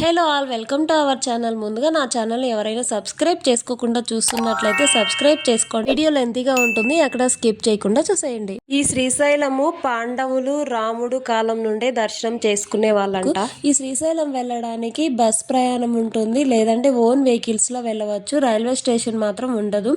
Hello all welcome to our channel. ముందుగా నా channel ఎవరైనా సబ్స్క్రైబ్ చేసుకోకుండా చూస్తున్నట్లయితే సబ్స్క్రైబ్ చేసుకోండి. వీడియో లెంతీగా ఉంటుంది అక్కడ స్కిప్ చేయకుండా చూసేయండి. ఈ శ్రీశైలము పాండవులు రాముడు కాలం నుండే దర్శనం చేసుకునే వాళ్ళంట. ఈ శ్రీశైలం వెళ్ళడానికి బస్ ప్రయాణం ఉంటుంది లేదంటే ఓన్ వెహికల్స్లో వెళ్ళవచ్చు. రైల్వే స్టేషన్ మాత్రం ఉండదు.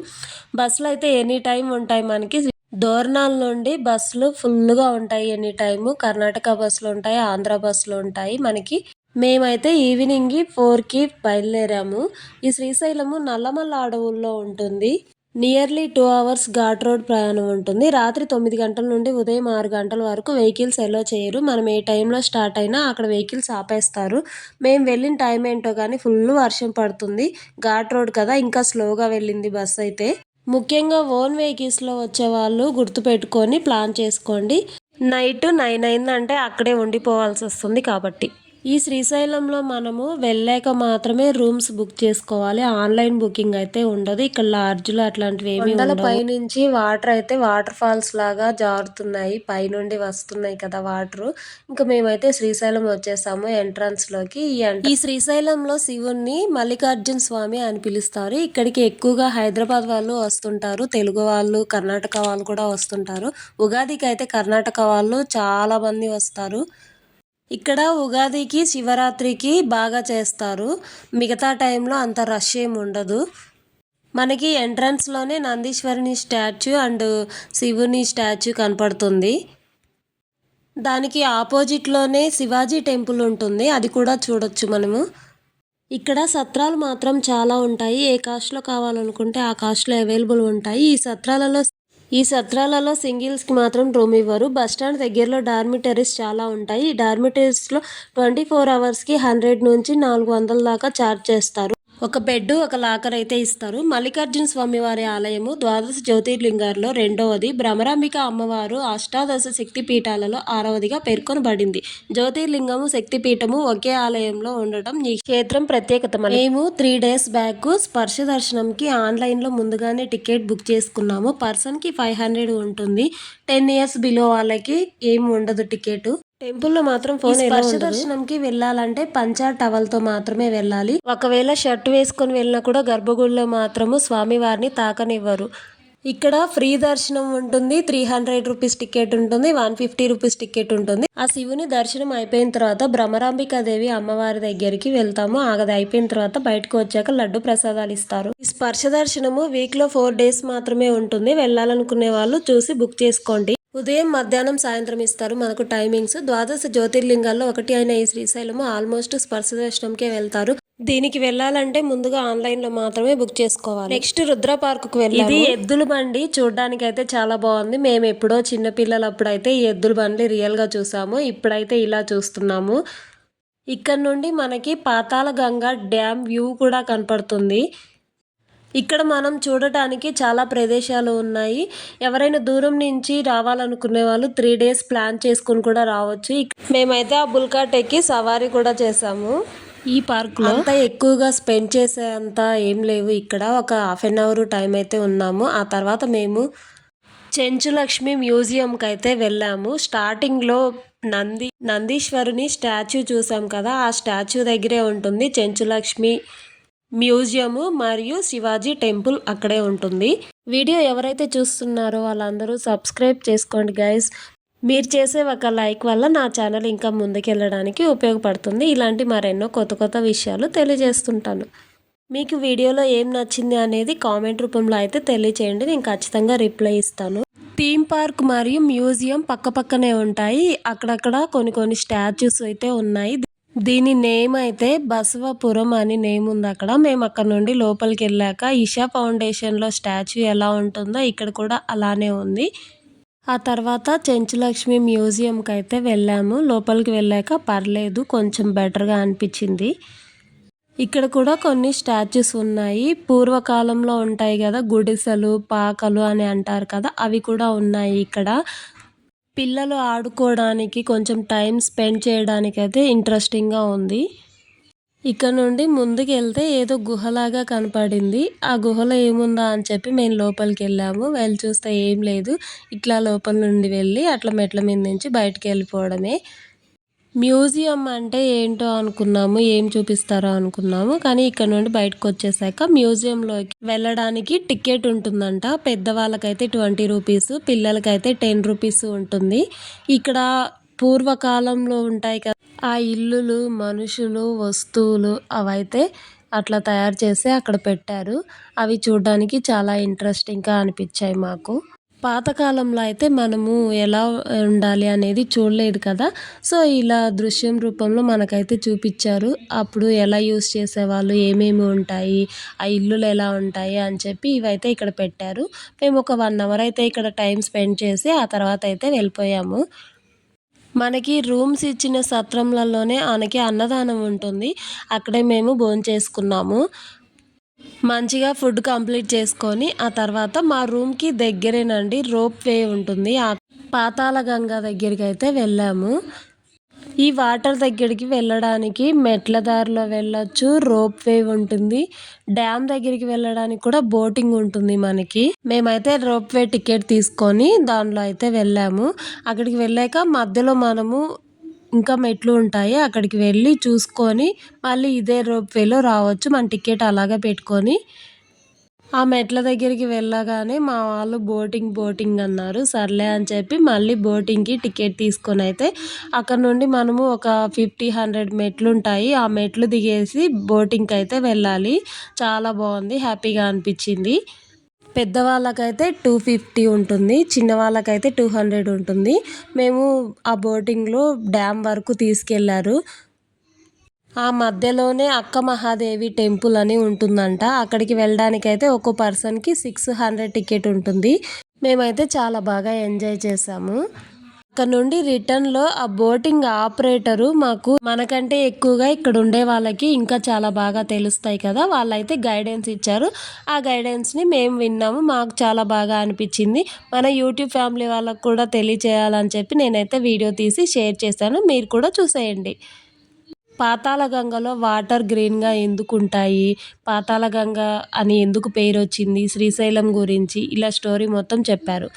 బస్సులు అయితే ఎనీ టైం ఉంటాయి మనకి. దోర్నాల్ నుండి బస్సులు ఫుల్గా ఉంటాయి ఎనీ టైము. కర్ణాటక బస్సులు ఉంటాయి ఆంధ్ర బస్సులు ఉంటాయి మనకి. మేమైతే ఈవినింగ్ ఫోర్కి బయలుదేరాము. ఈ శ్రీశైలము నల్లమల్ల అడవుల్లో ఉంటుంది. Nearly two hours ghat road ప్రయాణం ఉంటుంది. రాత్రి తొమ్మిది గంటల నుండి ఉదయం ఆరు గంటల వరకు వెహికల్స్ ఎలో చేయరు. మనం ఏ టైంలో స్టార్ట్ అయినా అక్కడ వెహికల్స్ ఆపేస్తారు. మేము వెళ్ళిన టైం ఏంటో కానీ ఫుల్ వర్షం పడుతుంది. ఘాట్ రోడ్ కదా ఇంకా స్లోగా వెళ్ళింది బస్ అయితే. ముఖ్యంగా ఓన్ వెహికల్స్లో వచ్చే వాళ్ళు గుర్తుపెట్టుకొని ప్లాన్ చేసుకోండి. నైట్ నైన్ అయిందంటే అక్కడే ఉండిపోవాల్సి వస్తుంది కాబట్టి. ఈ శ్రీశైలంలో మనము వెళ్ళాక మాత్రమే రూమ్స్ బుక్ చేసుకోవాలి. ఆన్లైన్ బుకింగ్ అయితే ఉండదు. ఇక్కడ లాడ్జ్లు అట్లాంటివి ఏమి పైనుంచి వాటర్ అయితే వాటర్ ఫాల్స్ లాగా జారుతున్నాయి. పైనుండి వస్తున్నాయి కదా వాటర్. ఇంకా మేమైతే శ్రీశైలం వచ్చేసాము ఎంట్రన్స్లోకి. ఈ శ్రీశైలంలో శివుణ్ణి మల్లికార్జున స్వామి అని పిలుస్తారు. ఇక్కడికి ఎక్కువగా హైదరాబాద్ వాళ్ళు వస్తుంటారు. తెలుగు వాళ్ళు కర్ణాటక వాళ్ళు కూడా వస్తుంటారు. ఉగాదికి అయితే కర్ణాటక వాళ్ళు చాలా మంది వస్తారు. ఇక్కడ ఉగాదికి శివరాత్రికి బాగా చేస్తారు. మిగతా టైంలో అంత రష్ ఏమి ఉండదు. మనకి ఎంట్రన్స్లోనే నందీశ్వరుని స్టాచ్యూ అండ్ శివుని స్టాచ్యూ కనపడుతుంది. దానికి ఆపోజిట్లోనే శివాజీ టెంపుల్ ఉంటుంది. అది కూడా చూడొచ్చు మనము. ఇక్కడ సత్రాలు మాత్రం చాలా ఉంటాయి. ఏ కాస్ట్లో కావాలనుకుంటే ఆ కాస్ట్లో అవైలబుల్ ఉంటాయి. ఈ సత్రాలలో ఈ సత్రాలలో సింగిల్స్కి మాత్రం రూమ్ ఇవ్వరు. బస్టాండ్ దగ్గరలో డార్మిటరీస్ చాలా ఉంటాయి. ఈ డార్మిటరీస్లో ట్వంటీ ఫోర్ అవర్స్కి హండ్రెడ్ నుంచి నాలుగు వందల దాకా ఛార్జ్ చేస్తారు. ఒక బెడ్ ఒక లాకర్ అయితే ఇస్తారు. మల్లికార్జున స్వామి వారి ఆలయము ద్వాదశ జ్యోతిర్లింగాల్లో రెండవది. భ్రమరాంబిక అమ్మవారు అష్టాదశ శక్తి పీఠాలలో ఆరవదిగా పేర్కొనబడింది. జ్యోతిర్లింగము శక్తిపీఠము ఒకే ఆలయంలో ఉండటం ఈ క్షేత్రం ప్రత్యేకత. మేము త్రీ డేస్ బ్యాక్ స్పర్శ దర్శనంకి ఆన్లైన్లో ముందుగానే టికెట్ బుక్ చేసుకున్నాము. పర్సన్కి ఫైవ్ హండ్రెడ్ ఉంటుంది. టెన్ ఇయర్స్ బిలో వాళ్ళకి ఏమి ఉండదు టికెట్. టెంపుల్లో మాత్రం ఫోన్ స్పర్శ దర్శనంకి వెళ్ళాలంటే పంచా టవల్తో మాత్రమే వెళ్ళాలి. ఒకవేళ షర్ట్ వేసుకొని వెళ్ళినా కూడా గర్భగుడిలో మాత్రము స్వామివారిని తాకనివ్వరు. ఇక్కడ ఫ్రీ దర్శనం ఉంటుంది త్రీ హండ్రెడ్ రూపీస్ టికెట్ ఉంటుంది వన్ ఫిఫ్టీ రూపీస్ టికెట్ ఉంటుంది. ఆ శివుని దర్శనం అయిపోయిన తర్వాత భ్రమరాంబికాదేవి అమ్మవారి దగ్గరికి వెళ్తాము. ఆగది అయిపోయిన తర్వాత బయటకు వచ్చాక లడ్డు ప్రసాదాలు ఇస్తారు. ఈ స్పర్శ దర్శనము వీక్లో ఫోర్ డేస్ మాత్రమే ఉంటుంది. వెళ్ళాలనుకునే వాళ్ళు చూసి బుక్ చేసుకోండి. ఉదయం మధ్యాహ్నం సాయంత్రం ఇస్తారు. మనకు టైమింగ్స్ ద్వాదశ జ్యోతిర్లింగాల్లో ఒకటి అయిన ఈ శ్రీశైలము ఆల్మోస్ట్ స్పర్శ దర్శనంకే వెళ్తారు. దీనికి వెళ్ళాలంటే ముందుగా ఆన్లైన్లో మాత్రమే బుక్ చేసుకోవాలి. నెక్స్ట్ రుద్ర పార్క్కు వెళ్ళి ఇది ఎద్దుల బండి. చూడడానికి అయితే చాలా బాగుంది. మేము ఎప్పుడో చిన్న పిల్లలప్పుడు అయితే ఈ ఎద్దుల బండి రియల్గా చూసాము. ఇప్పుడైతే ఇలా చూస్తున్నాము. ఇక్కడ నుండి మనకి పాతాళ గంగా డ్యామ్ వ్యూ కూడా కనపడుతుంది. ఇక్కడ మనం చూడటానికి చాలా ప్రదేశాలు ఉన్నాయి. ఎవరైనా దూరం నుంచి రావాలనుకునే వాళ్ళు త్రీ డేస్ ప్లాన్ చేసుకుని కూడా రావచ్చు. మేమైతే ఆ బుల్కాట్ ఎక్కి సవారీ కూడా చేసాము ఈ పార్క్లో? అంతా ఎక్కువగా స్పెండ్ చేసే అంత ఏం లేవు. ఇక్కడ ఒక హాఫ్ అన్ అవర్ టైం అయితే ఉన్నాము. ఆ తర్వాత మేము చెంచులక్ష్మి మ్యూజియంకి అయితే వెళ్ళాము. స్టార్టింగ్లో నంది నందీశ్వరుని స్టాచ్యూ చూసాం కదా. ఆ స్టాచ్యూ దగ్గరే ఉంటుంది. చెంచులక్ష్మి మ్యూజియము మరియు శివాజీ టెంపుల్ అక్కడే ఉంటుంది. వీడియో ఎవరైతే చూస్తున్నారో వాళ్ళందరూ సబ్స్క్రైబ్ చేసుకోండి గైస్. మీరు చేసే ఒక లైక్ వల్ల నా ఛానల్ ఇంకా ముందుకెళ్ళడానికి ఉపయోగపడుతుంది. ఇలాంటి మరెన్నో కొత్త కొత్త విషయాలు తెలియజేస్తుంటాను. మీకు వీడియోలో ఏం నచ్చింది అనేది కామెంట్ రూపంలో అయితే తెలియచేయండి. నేను ఖచ్చితంగా రిప్లై ఇస్తాను. థీమ్ పార్క్ మరియు మ్యూజియం పక్కపక్కనే ఉంటాయి. అక్కడక్కడ కొన్ని కొన్ని స్టాచ్యూస్ అయితే ఉన్నాయి. దీని నేమ్ అయితే బసవపురం అని నేమ్ ఉంది అక్కడ. మేము అక్కడ నుండి లోపలికి వెళ్ళాక ఇషా ఫౌండేషన్లో స్టాచ్యూ ఎలా ఉంటుందో ఇక్కడ కూడా అలానే ఉంది. ఆ తర్వాత చెంచులక్ష్మి మ్యూజియంకి అయితే వెళ్ళాము. లోపలికి వెళ్ళాక పర్లేదు కొంచెం బెటర్గా అనిపించింది. ఇక్కడ కూడా కొన్ని స్టాచ్యూస్ ఉన్నాయి. పూర్వకాలంలో ఉంటాయి కదా గుడిసెలు పాకలు అని అంటారు కదా అవి కూడా ఉన్నాయి ఇక్కడ. పిల్లలు ఆడుకోవడానికి కొంచెం టైం స్పెండ్ చేయడానికి అయితే ఇంట్రెస్టింగ్గా ఉంది. ఇక్కడ నుండి ముందుకు వెళ్తే ఏదో గుహలాగా కనపడింది. ఆ గుహలో ఏముందా అని చెప్పి మేము లోపలికి వెళ్ళాము. వెళ్ళి చూస్తే ఏం లేదు. ఇట్లా లోపల నుండి వెళ్ళి అట్లా మెట్ల మీద నుంచి బయటకు వెళ్ళిపోవడమే. మ్యూజియం అంటే ఏంటో అనుకున్నాము ఏం చూపిస్తారో అనుకున్నాము కానీ ఇక్కడ నుండి బయటకు వచ్చేసాక మ్యూజియంలోకి వెళ్ళడానికి టికెట్ ఉంటుందంట. పెద్దవాళ్ళకైతే ట్వంటీ రూపీస్ పిల్లలకైతే టెన్ రూపీస్ ఉంటుంది. ఇక్కడ పూర్వకాలంలో ఉంటాయి కదా ఆ ఇల్లులు మనుషులు వస్తువులు అవైతే అట్లా తయారు చేసి అక్కడ పెట్టారు. అవి చూడడానికి చాలా ఇంట్రెస్టింగ్గా అనిపించాయి మాకు. పాతకాలంలో అయితే మనము ఎలా ఉండాలి అనేది చూడలేదు కదా. సో ఇలా దృశ్యం రూపంలో మనకైతే చూపించారు. అప్పుడు ఎలా యూస్ చేసేవాళ్ళు ఏమేమి ఉంటాయి ఆ ఇల్లులు ఎలా ఉంటాయి అని చెప్పి ఇవైతే ఇక్కడ పెట్టారు. మేము ఒక వన్ అవర్ అయితే ఇక్కడ టైం స్పెండ్ చేసి ఆ తర్వాత అయితే వెళ్ళిపోయాము. మనకి రూమ్స్ ఇచ్చిన సత్రంలలోనే మనకి అన్నదానం ఉంటుంది. అక్కడే మేము భోంచేసుకున్నాము. మంచిగా ఫుడ్ కంప్లీట్ చేసుకొని ఆ తర్వాత మా రూమ్కి దగ్గరేనండి రోప్ వే ఉంటుంది. ఆ పాతాళ గంగ దగ్గరికి అయితే వెళ్ళాము. ఈ వాటర్ దగ్గరికి వెళ్ళడానికి మెట్ల దారిలో వెళ్ళొచ్చు రోప్ వే ఉంటుంది. డ్యామ్ దగ్గరికి వెళ్ళడానికి కూడా బోటింగ్ ఉంటుంది మనకి. మేమైతే రోప్ వే టికెట్ తీసుకొని దానిలో అయితే వెళ్ళాము. అక్కడికి వెళ్ళాక మధ్యలో మనము ఇంకా మెట్లు ఉంటాయి. అక్కడికి వెళ్ళి చూసుకొని మళ్ళీ ఇదే రోప్ వేలో రావచ్చు. మన టికెట్ అలాగే పెట్టుకొని ఆ మెట్ల దగ్గరికి వెళ్ళగానే మా వాళ్ళు బోటింగ్ బోటింగ్ అన్నారు. సర్లే అని చెప్పి మళ్ళీ బోటింగ్కి టికెట్ తీసుకొని అయితే అక్కడ నుండి మనము ఒక ఫిఫ్టీ హండ్రెడ్ మెట్లు ఉంటాయి. ఆ మెట్లు దిగేసి బోటింగ్కి అయితే వెళ్ళాలి. చాలా బాగుంది. హ్యాపీగా అనిపించింది. పెద్దవాళ్ళకైతే టూ ఫిఫ్టీ ఉంటుంది చిన్నవాళ్ళకైతే టూ హండ్రెడ్ ఉంటుంది. మేము ఆ బోటింగ్లో డ్యామ్ వరకు తీసుకెళ్ళారు. ఆ మధ్యలోనే అక్క మహాదేవి టెంపుల్ అని ఉంటుందంట. అక్కడికి వెళ్ళడానికి అయితే ఒక్కో పర్సన్కి సిక్స్ హండ్రెడ్ టికెట్ ఉంటుంది. మేమైతే చాలా బాగా ఎంజాయ్ చేసాము. అక్కడ నుండి రిటర్న్లో ఆ బోటింగ్ ఆపరేటరు మాకు మనకంటే ఎక్కువగా ఇక్కడ ఉండే వాళ్ళకి ఇంకా చాలా బాగా తెలుస్తాయి కదా. వాళ్ళైతే గైడెన్స్ ఇచ్చారు. ఆ గైడెన్స్ని మేము విన్నాము. మాకు చాలా బాగా అనిపించింది. మన యూట్యూబ్ ఫ్యామిలీ వాళ్ళకు కూడా తెలియచేయాలని చెప్పి నేనైతే వీడియో తీసి షేర్ చేశాను. మీరు కూడా చూసేయండి. పాతాళ గంగలో వాటర్ గ్రీన్గా ఎందుకు ఉంటాయి? పాతాళ గంగ అని ఎందుకు పేరు వచ్చింది శ్రీశైలం గురించి ఇలా స్టోరీ మొత్తం చెప్పారు.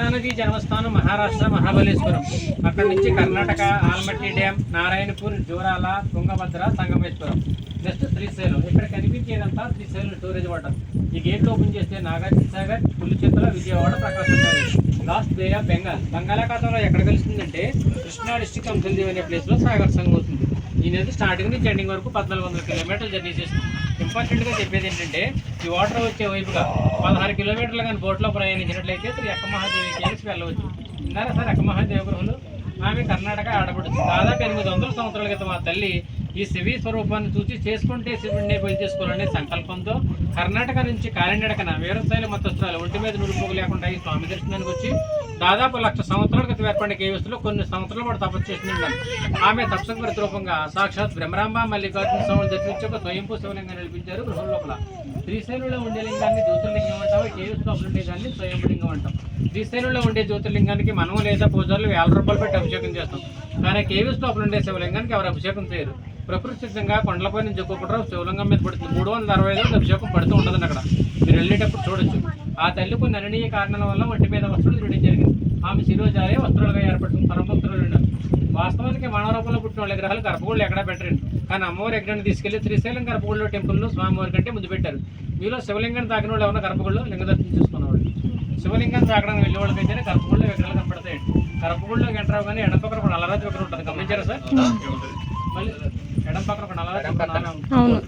కృష్ణానదీ జన్మస్థానం మహారాష్ట్ర మహాబలేశ్వరం. అక్కడి నుంచి కర్ణాటక ఆల్మట్టి డ్యామ్ నారాయణపూర్ జూరాల తుంగభద్ర సంగమేశ్వరం. నెక్స్ట్ శ్రీశైలం. ఇక్కడ కనిపించేదంతా శ్రీశైలం స్టోరేజ్ వాటర్. ఈ గేట్ ఓపెన్ చేస్తే Nagarjuna Sagar పులిచిత్ర Vijayawada Prakasam last bay of Bengal. బంగాళాఖాతంలో ఎక్కడ కలుస్తుందంటే కృష్ణా డిస్టిక్ అంశల్దేవ్ అనే ప్లేస్లో సాగర్ సంఘం అవుతుంది. ఈ నది స్టార్టింగ్ నుంచి ఎండింగ్ వరకు పద్నాలుగు వందల కిలోమీటర్లు జర్నీ చేస్తుంది. ఇంపార్టెంట్గా చెప్పేది ఏంటంటే ఈ వాటర్ వచ్చే వైపుగా పదహారు కిలోమీటర్లు కానీ బోట్లో ప్రయాణించినట్లయితే శ్రీ అక్కమహాదేవి కేల్సి వెళ్ళవచ్చు. ఇందాక సార్ అక్కమహాదేవి గృహలు? ఆమె కర్ణాటక ఆడబడుతుంది దాదాపు ఎనిమిది వందల సంవత్సరాల క్రితం ఆ తల్లి ఈ శివీ స్వరూపాన్ని చూసి చేసుకుంటే శివుడిని పోయి చేసుకోవాలనే సంకల్పంతో కర్ణాటక నుంచి కాలినడకన వీరశైల మతస్థురాలు ఒంటి మీద నురుపుకు లేకుండా ఈ స్వామి దర్శనానికి వచ్చి దాదాపు లక్ష సంవత్సరాల క్రితం ఏర్పడిన కేవస్తులో కొన్ని సంవత్సరాలు పాటు తపస్సు చేస్తున్నారు ఆమె తపస్సుకు ప్రతిరూపంగా సాక్షాత్ బ్రహ్మరాంబ మల్లికార్జున స్వామిని దర్శించి ఒక స్వయంభూ శివలింగాన్ని నిలిపించారు గృహం లోపల. శ్రీశైలంలో ఉండే లింగాన్ని జ్యోతిర్లింగం అంటాం కేవస్ లోపల ఉండే దాన్ని స్వయంభులింగం అంటాం. శ్రీశైలంలో ఉండే జ్యోతిర్లింగానికి మనం లేదా పూజలు వేల రూపాయలు పెట్టి అభిషేకం చేస్తాం. కానీ కేవస్ లోపల ఉండే శివలింగానికి ఎవరు అభిషేకం చేయరు. ప్రకృతి సిద్ధంగా కొండలపై నుంచి ఒక్కొక్కటి శివలింగం మీద పడుతుంది మూడు వందల అరవై ఐదు అభిషేకం పడుతూ ఉండదు అక్కడ. మీరు వెళ్ళేటప్పుడు చూడొచ్చు. ఆ తల్లి కొన్ని అననీయ కారణాల వల్ల ఒంటి మీద వస్త్రాలు చూడడం జరిగింది. ఆమె శిరోజాలే వస్త్రాలుగా ఏర్పడుతుంది పరమభక్తులు ఉన్నారు వాస్తవానికి మానవ రూపంలో పుట్టిన వాళ్ళ విగ్రహాలు గర్భగుళ్ళు ఎక్కడా పెట్టరండి. కానీ అమ్మవారి విగ్రహాన్ని తీసుకెళ్ళి శ్రీశైలం గర్భగుడిలో టెంపుల్లో స్వామివారి కంటే ముందు పెట్టారు. మీలో శివలింగాన్ని తాకిన వాళ్ళు ఏమన్నా గర్భగుడిలో లింగ దర్శనం చేసుకున్నవాళ్ళు? శివలింగాన్ని తాకడానికి వెళ్ళే వాళ్ళకైతేనే గర్భగుడిలో విగ్రహాలు కనపడతాయండి. గర్భగుడిలోకి ఎంటర్ అవగానే ఎడం పక్కన ఒక నల్లరాజు విగ్రహం ఉంటుంది. గమనించారా సార్? మళ్ళీ ఎడం పక్కన ఒక నల్లరాజు విగ్రహం ఉంటుంది.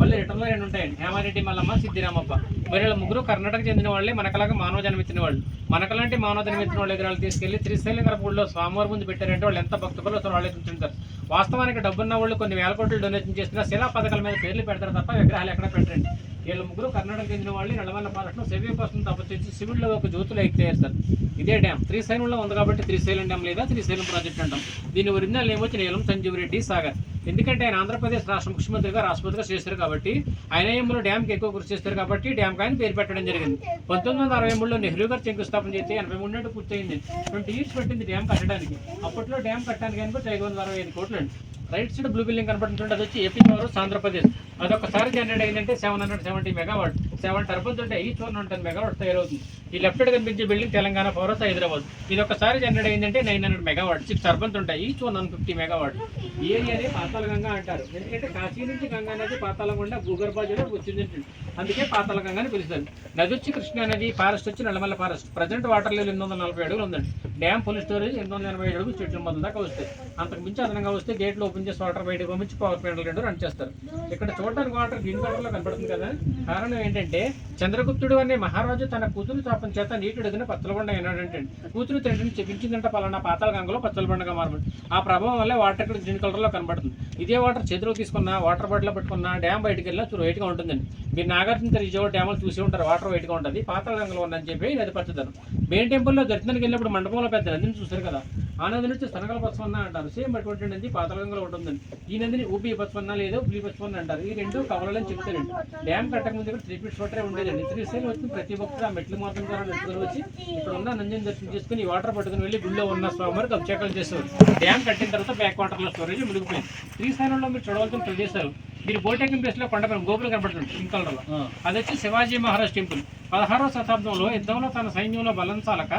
మళ్ళీ రిటర్న్లో రెండు ఉంటాయండి. హేమారెడ్డి మల్లమ్మ సిద్ధిరామప్ప. మరి వీళ్ళ ముగ్గురు కర్ణాటక చెందిన వాళ్ళే మనకలాగా మానవ జన్మించిన వాళ్ళు. మనకలాంటి మానవ జన్మించిన వాళ్ళ విగ్రహాలు తీసుకెళ్ళి త్రిశైలం గర్భగుడిలో స్వామివారి ముందు పెట్టారంటే వాళ్ళు ఎంత భక్తులు అసలు వాళ్ళే చూస్తుంటారు వాస్తవానికి డబ్బున్న వాళ్ళు కొన్ని వేల కోట్లు డొనేషన్ చేసిన శిలా పథకాల మీద పేర్లు పెడతారు తప్ప విగ్రహాలు ఎక్కడ పెట్టరండి. వీళ్ళ ముగ్గురు కర్ణాటక చెందిన వాళ్ళు నడవల్ల పాలట్లో శివ కోసం తపస్సు శివుల్లో ఒక జ్యోతులు ఎక్కితే సార్. ఇదే డ్యామ్. శ్రీశైలంలో ఉంది కాబట్టి శ్రీశైలం డ్యామ్ లేదా శ్రీశైలం ప్రాజెక్ట్ అంటాం. దీని ఒరిజినల్ ఏమొచ్చి నీలం సంజీవ్ రెడ్డి సాగర్. ఎందుకంటే ఆయన ఆంధ్రప్రదేశ్ రాష్ట్ర ముఖ్యమంత్రిగా రాష్ట్రపతిగా చేశారు కాబట్టి ఆయన ఏములో డ్యామ్కి ఎక్కువ కృషి చేస్తారు కాబట్టి డ్యామ్కి ఆయన పేరు పెట్టడం జరిగింది. పంతొమ్మిది వందల అరవై మూడులో నెహ్రూ గారు శంకుస్థాపన చేస్తే ఎనభై మూడు నాటి పూర్తయింది. ట్వంటీ ఇయర్స్ పట్టింది డ్యామ్ కట్టడానికి. అప్పట్లో డ్యామ్ కట్టడానికి కనుక ఐదు వందల అరవై ఐదు కోట్లు అండి. రైట్ సైడ్ బ్లూ బిల్డింగ్ కనబడుతుంటే అది వచ్చి ఏపీ పవర్ ఆంధ్రప్రదేశ్. అదొకసారి జనరేట్ అయిందంటే seven hundred seventy megawatt. Seven turbines ఉంటే ఈచ్ వన్ హండ్రెడ్ మెగావాట్ తయారవుతుంది. ఈ లెఫ్ట్ సైడ్ కనిపించే బిల్డింగ్ తెలంగాణ పవర్ హైదరాబాద్. ఇది ఒకసారి జనరేట్ అయిందంటే nine hundred megawatt six turbines ఉంటాయి. Each one one fifty megawatt ఈ ఏరియానే పాతాల గంగా అంటారు. ఎందుకంటే కాశీ నుంచి గంగా నది పాతాల గుండా భూగర్భ వచ్చింది అందుకే పాతాల గంగా అని పిలుస్తారు. నది వచ్చి కృష్ణా నది ఫారెస్ట్ వచ్చి Nallamala forest present water level ఎనిమిది వందల నలభై అడుగులు ఉందండి. డ్యామ్ ఫుల్ స్టోరేజ్ ఎనిమిది వందల ఎనభై ఏడు అడుగులు చెట్లు దాకా వస్తాయి అంతకు మించి అదనంగా వస్తే గేట్లు ఓపెన్ చేసి వాటర్ బయటకు పంపించి పవర్ ప్లాంట్లు రెండు రన్ చేస్తారు. ఇక్కడ చూడడానికి వాటర్ గ్రీన్ కలర్లో కనపడుతుంది కదా. కారణం ఏంటంటే చంద్రగుప్తుడు అనే మహారాజు తన కూతురు తాపం చేత నీటి అడుగున పచ్చలబండ అయినాడంటే కూతురు తండ్రిని చెప్పించిందంట పలానా పాతాల గంగలో పచ్చలబండగా మారబడి. ఆ ప్రభావం వల్ల వాటర్ ఇక్కడ గ్రీన్ కలర్లో కనబడుతుంది. ఇదే వాటర్ చేతిలో తీసుకున్న వాటర్ బాటిల్ పెట్టుకున్న డ్యామ్ బయటకు వెళ్ళినా చూడు వైట్గా ఉంటుందండి మీరు నాగార్జున రిజర్వ్ డ్యాములు చూసి ఉంటారు వాటర్ వైట్గా ఉంటుంది పాతాళ ఉందని చెప్పి నది పచ్చదనం మెయిన్ టెంపుల్లో దర్శనానికి వెళ్ళినప్పుడు మండపంలో పెద్ద నదిని చూశారు కదా ఆ నది నుంచి సనగల పచ్చవన్న అంటారు. సేమ్ అటువంటి నది పాతాళ ఉంటుందండి ఈ నదిని ఊపి పచ్చవన్న లేదా ఉబి పచ్చవన్న అంటారు. ఈ రెండు కవలని చెప్తారండి డ్యామ్ కట్టక ముందు కూడా త్రీ ఫీట్స్ వాటరే ఉండేదండి. త్రీ సైడ్ వచ్చిన ప్రతి ఒక్కరు ఆ మెట్ల మార్గం ద్వారా నడుచుకొని వచ్చి ఇక్కడ ఉన్న నందిని దర్శనం చేసుకుని ఈ వాటర్ పట్టుకుని వెళ్ళి గుళ్ళో ఉన్న స్వామివారికి అభిషేకాలు చేస్తారు డ్యామ్ కట్టిన తర్వాత బ్యాక్ వాటర్లో స్టోరేజ్ మునిగిపోయింది. శ్రీశైలంలో మీరు చూడవలసిన ప్రదేశాలు మీరు బోటెకింగ్ ప్లేస్లో కొండపైన గోపురం కనబడుతుంది పింక్ కలర్లో. అది వచ్చి శివాజీ మహారాజ్ టెంపుల్. పదహారవ శతాబ్దంలో యుద్ధంలో తన సైన్యంలో బలం చాలక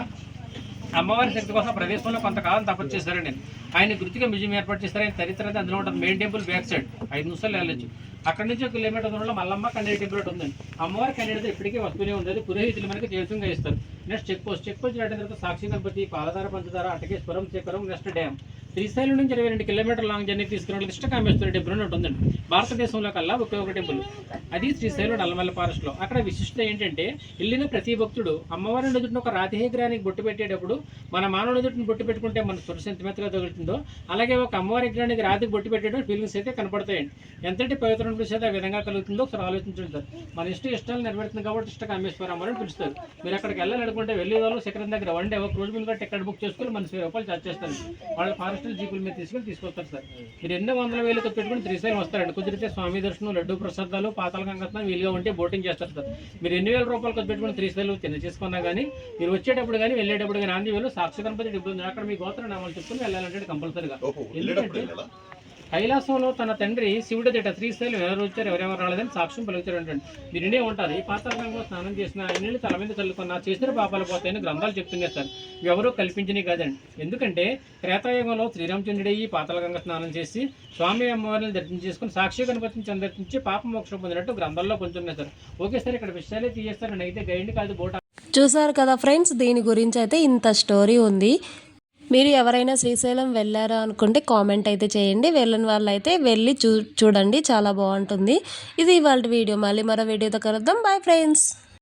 అమ్మవారి శక్తి కోసం ప్రదేశంలో కొంతకాలం తపస్సు చేశారండి ఆయన గుర్తుగా మ్యూజియం ఏర్పాటు చేశారు ఆయన చరిత్ర అయితే అందులో ఉంటుంది. Main temple back side. ఐదు నిమిషాలు వెళ్ళొచ్చు అక్కడి నుంచి ఒక కిలోమీటర్ దూరంలో మల్లమ్మ కన్నెడి టెంపుల్ ఒకటి ఉందండి అమ్మవారి కన్నెడితో ఇప్పటికీ వస్తూనే ఉంది. పురోహితులు మనకి చేతుగా ఇస్తారు. Next check post. Check post దాటిన తర్వాత సాక్షి గణపతి పాలధార పంచదార అటకేశ్వరం శేఖరం నెక్స్ట్ డ్యామ్. శ్రీశైలం నుంచి ఇరవై రెండు కిలోమీటర్ లాంగ్ జర్నీ తీసుకున్న ఇష్ట కామేశ్వర టెంపుల్ అని ఒకటి భారతదేశంలో కల్లా ఒకే ఒక టెంపుల్. అది శ్రీశైలం నల్లమల్ల ఫారెస్ట్లో అక్కడ విశిష్టత ఏంటంటే వెళ్ళిన ప్రతి భక్తుడు అమ్మవారి ఎదుటిన ఒక రాతిహేగ్రహానికి బొట్టు పెట్టేటప్పుడు మన మానవుడి ఎదుటిని బొట్టు పెట్టుకుంటే మన స్పర్శ ఎంత మెత్తగా తగులుతుందో అలాగే ఒక అమ్మవారి విగ్రహానికి రాతికి బొట్టు పెట్టేటప్పుడు ఫీలింగ్స్ అయితే కనపడతాయండి. ఎంతటి పవిత్రం పిలిచేది ఆ విధంగా కలుగుతుందో ఒకసారి ఆలోచించుంటారు మన ఇష్ట ఇష్టాలు నెరవేరుతుంది కాబట్టి ఇష్ట కామేశ్వర అమ్మవారిని పిలుస్తారు. మీరు అక్కడికి వెళ్ళాలనుకుంటే వెళ్ళే వాళ్ళు శిఖరం దగ్గర. వన్ డే ఒక రోజు ముందుగా టికెట్ బుక్ చేసుకుని మన రూపాయలు చార్జ్ చేస్తారు. వాళ్ళ ఫారెస్ట్ జీపుల మీద తీసుకుని తీసుకొస్తారు సార్. మీరు ఎన్నో వందల వేలు పెట్టుకుని శ్రీశైలం వస్తారండి. కుదిరితే స్వామి దర్శనం లడ్డు ప్రసాదాలు పాతాల గంగస్నానం వీలుగా ఉంటే బోటింగ్ చేస్తారు సార్. మీరు ఎన్ని వేల రూపాయలు ఖర్చు పెట్టుకుని శ్రీశైలం తిన చేసుకున్నా కానీ మీరు వచ్చేటప్పుడు కానీ వెళ్ళేటప్పుడు కానీ ఆంధ్ర వేలు సాక్షి గణపతి డబ్బులు ఉంది. అక్కడ మీ గోత్ర నామాలు చెప్పుకుని వెళ్ళాలంటే కంపల్సరీగా. ఎందుకంటే కైలాసంలో తన తండ్రి శివుడి దగ్గర శ్రీశైలం ఎవరు వచ్చారు ఎవరెవరు రాలేదని సాక్ష్యం పలుకుతారు దీనినే మీరు ఇండే ఉంటారు. ఈ పాతాళంలో స్నానం చేసిన నీళ్ళు తల మీద చల్లుకున్న చేసిన పాపాలు పోతాయని గ్రంథాలు చెప్తున్నాయి సార్. ఎవరో ఎవరూ కల్పించినవి కాదండి. ఎందుకంటే త్రేతాయుగంలో శ్రీరామచంద్రుడే ఈ పాతాళగంగ స్నానం చేసి స్వామి అమ్మవారిని దర్శనం చేసుకుని సాక్షి గణపతిని సందర్శించి పాప మోక్షం పొందినట్టు గ్రంథాల్లో కొంచెం సార్. ఓకే సార్ ఇక్కడ విషయాలే తీయేస్తారని అయితే గైడ్ కాదు బోట చూసారు కదా ఫ్రెండ్స్ దీని గురించి అయితే ఇంత స్టోరీ ఉంది. మీరు ఎవరైనా శ్రీశైలం వెళ్ళారా అనుకుంటే కామెంట్ అయితే చేయండి. వెళ్ళని వాళ్ళు అయితే వెళ్ళి చూ చూడండి. చాలా బాగుంటుంది. ఇది ఇవాళ వీడియో. మళ్ళీ మరో వీడియోతో కలుద్దాం. Bye friends